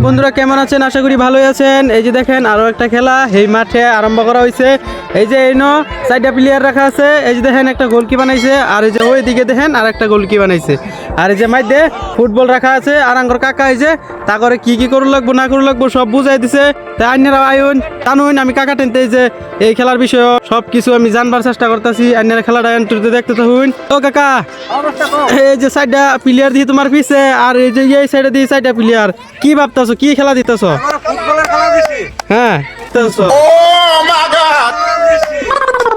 বন্ধুরা, কেমন আছেন? আশা করি ভালোই আছেন। এই যে দেখেন, আরও একটা খেলা এই মাঠে আরম্ভ করা হয়েছে। এই যে এই নো প্লেয়ার রাখা আছে। এই যে দেখেন, একটা গোলকি বানাইছে। আর এই যে ওই দিকে দেখেন, আর একটা গোলকি বানাইছে। আর এই যে মাইদে ফুটবল রাখা আছে। আর আঙ্গর কাকা এই যে, তা করে কি কি করু লাগবো, না করু লাগবো, সব বুঝাই দিছে। তা আইনারা আইন টানুন আমি কাকা টেনতে এই যে, এই খেলার বিষয়ে সব কিছু আমি জানবার চেষ্টা করতেছি। আইনারা খেলাটা এন্ট্রিতে দেখতে থাকুন। ও কাকা, এই যে সাইডটা প্লেয়ার দিয়ে তোমার পিছে, আর এই যে এই সাইডে দিয়ে সাইডটা প্লেয়ার কি খেলা দিতেছো? ফুটবলের খেলা দিছি। হ্যাঁ দিতেছো।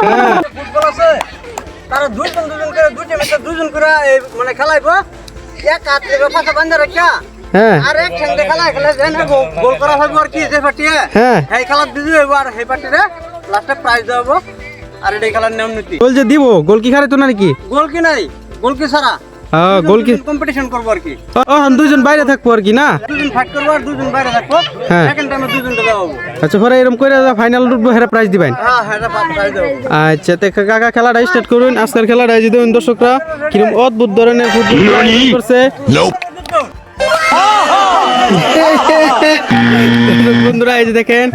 হ্যাঁ। মানে হ্যাঁ। কি হ্যাঁ। দিব গোল কি খারে তো নাকি? গোল কি নাই? গোল কি সারা হ্যাঁ গোল কম্পিটিশন করব আর কি। ও দুজন বাইরে থাকব আর কি না? দুজন ফাইট করব আর দুজন বাইরে থাকব। হ্যাঁ। সেকেন্ড টাইমে দুজন দেওয়া আচ্ছা পরে এরকম করে ফাইনাল উঠবো হেরা প্রাইজ দিবেন। হ্যাঁ প্রাইজ দেবো। আচ্ছা তো কাকা খেলাটা স্টার্ট করুন। আজকের খেলাটা এই যে দেখুন দর্শকরা কীরকম অদ্ভুত ধরনের ফুটবল করছে। বন্ধুরা এই যে দেখেন।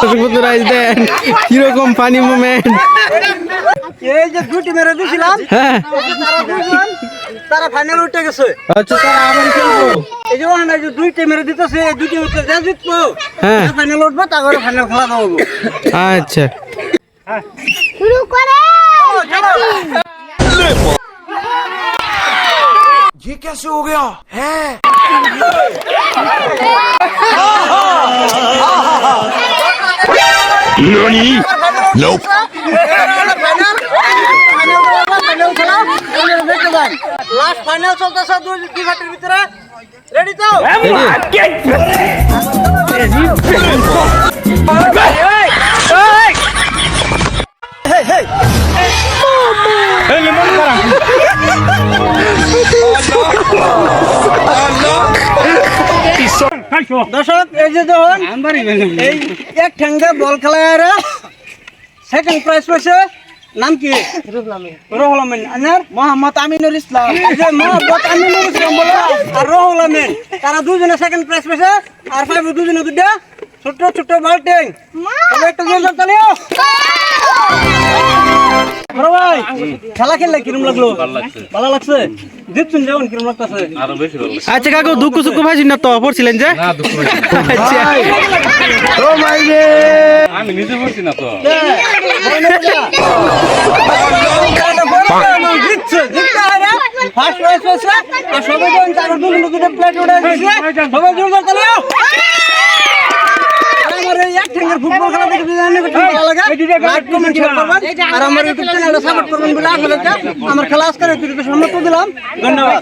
দর্শক বন্ধুরা এই যে দেখেন কীরকম ফানি মুভমেন্ট এই যে দুটি মেরে দিছিলাম হ্যাঁ। তারা ফাইনাল উঠে গেছে। আচ্ছা তারা আবার খেলব। এই যে ওখানে যে দুই টিমের দিতেছে এই দুই টিমের যে জিতবো হ্যাঁ। ফাইনাল উঠবো তারপরে ফাইনাল খেলা দেবো আচ্ছা। শুরু করে। লাস্ট ফাইনাল চলতেছে দুই দুই ঘাটের ভিতরে। রেডি তো? দর্শক এই যে দেখুন এই এক ঠেঙ্গে বল খেলায় সেকেন্ড প্রাইজ পাইছে নাম কি? রহুল আমিন। আনার মোহাম্মদ আমিনুল ইসলাম। মোহাম্মদ আমিনুল ইসলাম বলে আর রহুল আমিন। তারা দুজনে সেকেন্ড প্রাইজ পাইছে আর পাইবে দুজনে দুটা। ছোট ছোট বাল্টিং একটু জোর তালিও ভাই খেলা খেললে কিরম লাগল? ভালো লাগছে। জিতছেন যেমন কিরম লাগতেছে? আচ্ছা কাকু দুঃখ সুখ ভাইছি না তো? পড়ছিলেন যে? আচ্ছা। আমি নিজে বলছি না তো। ফার্স্ট সবাই যখন তার দুটো প্লেট উঠে সবাই জোর তালিও আমার এই এক ঠ্যাঙ্গের ফুটবল খেলা দেখে যদি একটু ভালো লাগে। লাইক কমেন্ট শেয়ার করবেন আর আমার ইউটিউব সাপোর্ট করবেন বলে আশা আমার খেলা আজকের সম্মত দিলাম। ধন্যবাদ।